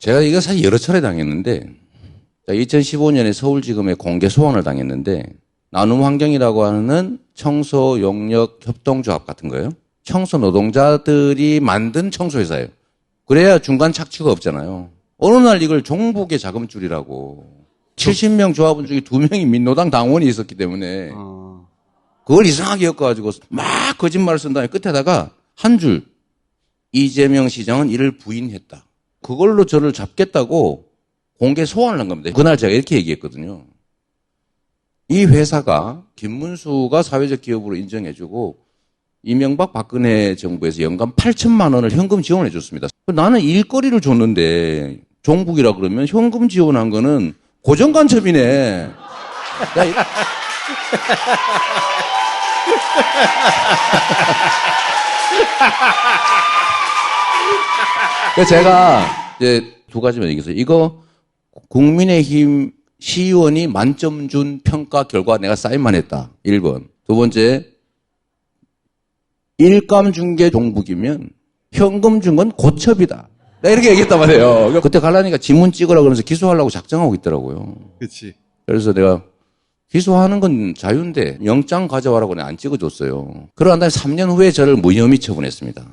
제가 이거 사실 여러 차례 당했는데 2015년에 서울지검에 공개 소환을 당했는데 나눔 환경이라고 하는 청소 용역 협동조합 같은 거예요. 청소 노동자들이 만든 청소회사예요. 그래야 중간 착취가 없잖아요. 어느 날 이걸 종북의 자금줄이라고 70명 조합원 중에 2명이 민노당 당원이 있었기 때문에 어, 그걸 이상하게 엮어가지고 막 거짓말을 쓴 다음에 끝에다가 한 줄 이재명 시장은 이를 부인했다. 그걸로 저를 잡겠다고 공개 소환을 한 겁니다. 그날 제가 이렇게 얘기했거든요. 이 회사가 김문수가 사회적 기업으로 인정해주고 이명박 박근혜 정부에서 연간 8천만 원을 현금 지원해 줬습니다. 나는 일거리를 줬는데 종북이라 그러면 현금 지원한 거는 고정 간첩이네. 야, 이- 그래서 제가 이제 두 가지만 얘기했어요. 이거 국민의힘 시의원이 만점 준 평가 결과 내가 사인만 했다. 1번. 두 번째, 일감 중개 종북이면 현금 준 건 고첩이다. 내가 이렇게 얘기했단 말이에요. 그때 갈라니까 지문 찍으라 그러면서 기소하려고 작정하고 있더라고요. 그렇지. 그래서 내가 기소하는 건 자유인데 영장 가져와라고 내가 안 찍어줬어요. 그러한 다음에 3년 후에 저를 무혐의 처분했습니다.